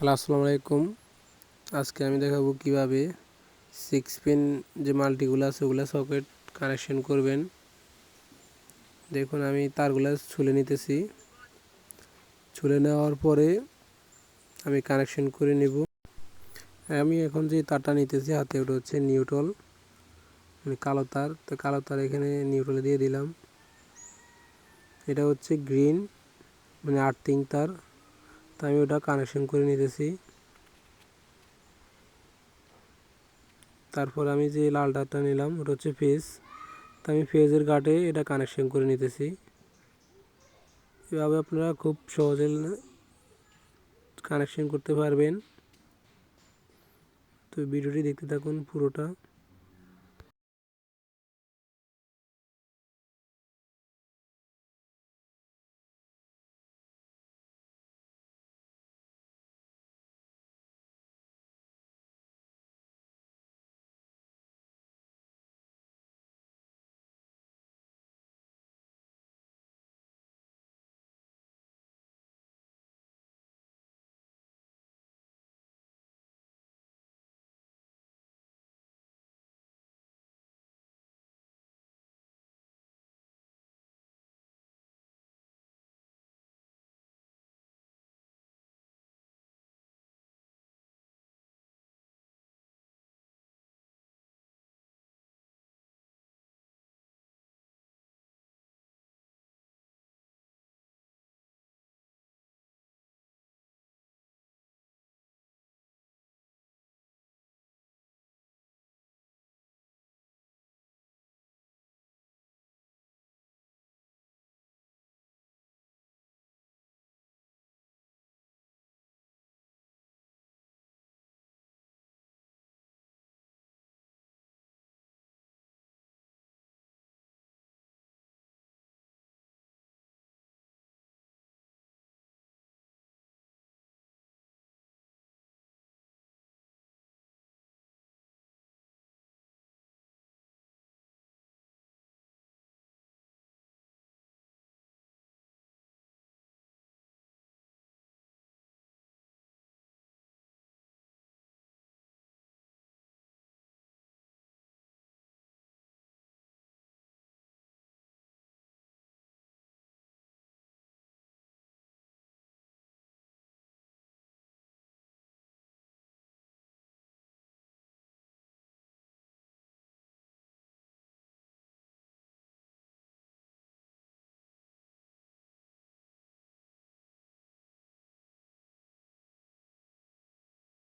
Hello, আসসালামু আলাইকুম। আজকে আমি দেখাবো কীভাবে সিক্স পিন যে মাল্টিগুলো আছে, ওগুলো সকেট কানেকশন করবেন। দেখুন, আমি তারগুলো ছুলে নিতেছি। ছুলে নেওয়ার পরে আমি কানেকশন করে নেব। আমি এখন যে তারটা নিতেছি, হাতে ওটা হচ্ছে নিউট্রল মানে কালো তার। তো কালো তার এখানে নিউট্রলে দিয়ে দিলাম। এটা হচ্ছে গ্রিন মানে আর্থিং তার। তো আমি ওটা কানেকশন করে নিতেছি। তারপর আমি যে লাল তারটা নিলাম, ওটা হচ্ছে ফেজ তো আমি ফেজের গাটে এটা কানেকশন করে নিতেছি। এভাবে আপনারা খুব সহজে কানেকশন করতে পারবেন। তো ভিডিওটি দেখতে থাকুন পুরোটা।